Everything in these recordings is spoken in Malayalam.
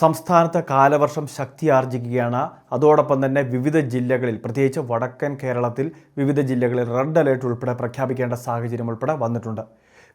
സംസ്ഥാനത്ത് കാലവർഷം ശക്തിയാർജിക്കുകയാണ് അതോടൊപ്പം തന്നെ വിവിധ ജില്ലകളിൽ പ്രത്യേകിച്ച് വടക്കൻ കേരളത്തിൽ വിവിധ ജില്ലകളിൽ റെഡ് അലേർട്ട് ഉൾപ്പെടെ പ്രഖ്യാപിക്കേണ്ട സാഹചര്യം ഉൾപ്പെടെ വന്നിട്ടുണ്ട്.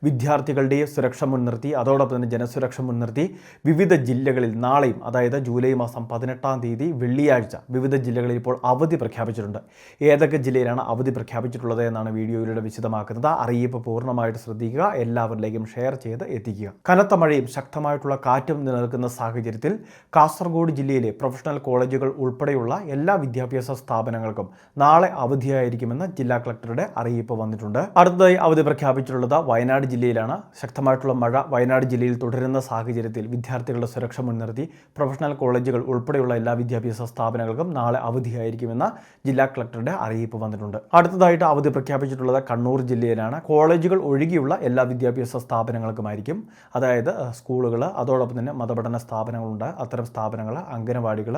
വിദ്യാർത്ഥികളുടെ സുരക്ഷ മുൻനിർത്തി അതോടൊപ്പം തന്നെ ജനസുരക്ഷ മുൻനിർത്തി വിവിധ ജില്ലകളിൽ നാളെയും അതായത് ജൂലൈ മാസം പതിനെട്ടാം തീയതി വെള്ളിയാഴ്ച വിവിധ ജില്ലകളിൽ ഇപ്പോൾ അവധി പ്രഖ്യാപിച്ചിട്ടുണ്ട്. ഏതൊക്കെ ജില്ലയിലാണ് അവധി പ്രഖ്യാപിച്ചിട്ടുള്ളത് എന്നാണ് വീഡിയോയിലൂടെ വിശദമാക്കുന്നത്. അറിയിപ്പ് പൂർണമായിട്ട് ശ്രദ്ധിക്കുക എല്ലാവരിലേക്കും ഷെയർ ചെയ്ത് എത്തിക്കുക. കനത്ത മഴയും ശക്തമായിട്ടുള്ള കാറ്റും നിലനിൽക്കുന്ന സാഹചര്യത്തിൽ കാസർഗോഡ് ജില്ലയിലെ പ്രൊഫഷണൽ കോളേജുകൾ ഉൾപ്പെടെയുള്ള എല്ലാ വിദ്യാഭ്യാസ സ്ഥാപനങ്ങൾക്കും നാളെ അവധിയായിരിക്കുമെന്ന് ജില്ലാ കളക്ടറുടെ അറിയിപ്പ് വന്നിട്ടുണ്ട്. അടുത്തതായി അവധി പ്രഖ്യാപിച്ചിട്ടുള്ളത് വയനാട് ജില്ലയിലാണ് ശക്തമായിട്ടുള്ള മഴ വയനാട് ജില്ലയിൽ തുടരുന്ന സാഹചര്യത്തിൽ വിദ്യാർത്ഥികളുടെ സുരക്ഷ മുൻനിർത്തി പ്രൊഫഷണൽ കോളേജുകൾ ഉൾപ്പെടെയുള്ള എല്ലാ വിദ്യാഭ്യാസ സ്ഥാപനങ്ങൾക്കും നാളെ അവധിയായിരിക്കുമെന്ന് ജില്ലാ കളക്ടറുടെ അറിയിപ്പ് വന്നിട്ടുണ്ട്. അടുത്തതായിട്ട് അവധി പ്രഖ്യാപിച്ചിട്ടുള്ളത് കണ്ണൂർ ജില്ലയിലാണ്. കോളേജുകൾ ഒഴികെയുള്ള എല്ലാ വിദ്യാഭ്യാസ സ്ഥാപനങ്ങൾക്കുമായിരിക്കും. അതായത് സ്കൂളുകൾ അതോടൊപ്പം തന്നെ മതപഠന സ്ഥാപനങ്ങളുണ്ട് അത്തരം സ്ഥാപനങ്ങൾ അംഗനവാടികൾ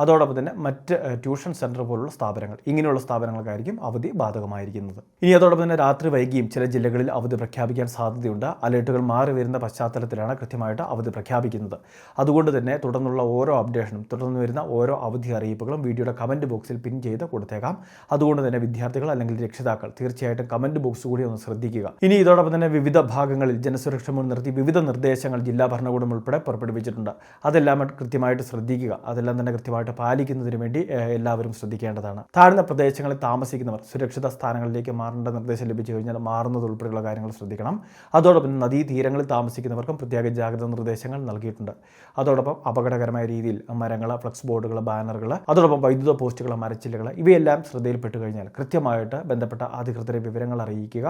അതോടൊപ്പം തന്നെ മറ്റ് ട്യൂഷൻ സെന്റർ പോലുള്ള സ്ഥാപനങ്ങൾ ഇങ്ങനെയുള്ള സ്ഥാപനങ്ങൾക്കായിരിക്കും അവധി ബാധകമായിരിക്കുന്നത്. ഇനി അതോടൊപ്പം തന്നെ രാത്രി വൈകിയും ചില ജില്ലകളിൽ അവധി പ്രഖ്യാപിക്കാൻ സാധ്യതയുണ്ട്. അലേർട്ടുകൾ മാറി വരുന്ന പശ്ചാത്തലത്തിലാണ് കൃത്യമായിട്ട് അവധി പ്രഖ്യാപിക്കുന്നത്. അതുകൊണ്ട് തന്നെ തുടർന്നുള്ള ഓരോ അപ്ഡേഷനും തുടർന്ന് വരുന്ന ഓരോ അവധി അറിയിപ്പുകളും വീഡിയോയുടെ കമന്റ് ബോക്സിൽ പിൻ ചെയ്ത് കൊടുത്തേക്കാം. അതുകൊണ്ട് തന്നെ വിദ്യാർത്ഥികൾ അല്ലെങ്കിൽ രക്ഷിതാക്കൾ തീർച്ചയായിട്ടും കമന്റ് ബോക്സ് കൂടി ഒന്ന് ശ്രദ്ധിക്കുക. ഇനി ഇതോടൊപ്പം തന്നെ വിവിധ ഭാഗങ്ങളിൽ ജനസുരക്ഷ മുൻനിർത്തി വിവിധ നിർദ്ദേശങ്ങൾ ജില്ലാ ഭരണകൂടം ഉൾപ്പെടെ പുറപ്പെടുവിച്ചിട്ടുണ്ട്. അതെല്ലാം കൃത്യമായിട്ട് ശ്രദ്ധിക്കുക. അതെല്ലാം തന്നെ കൃത്യമായിട്ട് പാലിക്കുന്നതിന് വേണ്ടി എല്ലാവരും ശ്രദ്ധിക്കേണ്ടതാണ്. താഴ്ന്ന പ്രദേശങ്ങളിൽ താമസിക്കുന്നവർ സുരക്ഷിത സ്ഥാനങ്ങളിലേക്ക് മാറേണ്ട നിർദ്ദേശം ലഭിച്ചു കഴിഞ്ഞാൽ മാറുന്നത് ഉൾപ്പെടെയുള്ള കാര്യങ്ങൾ ശ്രദ്ധിക്കണം. അതോടൊപ്പം നദീതീരങ്ങളിൽ താമസിക്കുന്നവർക്കും പ്രത്യേക ജാഗ്രതാ നിർദ്ദേശങ്ങൾ നൽകിയിട്ടുണ്ട്. അതോടൊപ്പം അപകടകരമായ രീതിയിൽ മരങ്ങൾ ഫ്ലക്സ് ബോർഡുകൾ ബാനറുകൾ അതോടൊപ്പം വൈദ്യുത പോസ്റ്റുകൾ മരച്ചില്ലുകൾ ഇവയെല്ലാം ശ്രദ്ധയിൽപ്പെട്ട് കഴിഞ്ഞാൽ കൃത്യമായിട്ട് ബന്ധപ്പെട്ട അധികൃതരെ വിവരങ്ങൾ അറിയിക്കുക.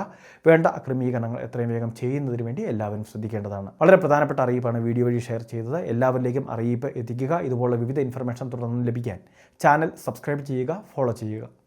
വേണ്ട ക്രമീകരണങ്ങൾ എത്രയും വേഗം ചെയ്യുന്നതിന് വേണ്ടി എല്ലാവരും ശ്രദ്ധിക്കേണ്ടതാണ്. വളരെ പ്രധാനപ്പെട്ട അറിയിപ്പാണ് വീഡിയോ വഴി ഷെയർ ചെയ്തത്. എല്ലാവരിലേക്കും അറിയിപ്പ് എത്തിക്കുക. ഇതുപോലുള്ള വിവിധ ഇൻഫർമേഷൻ തുടർന്ന് ലഭിക്കാൻ ചാനൽ സബ്സ്ക്രൈബ് ചെയ്യുക ഫോളോ ചെയ്യുക.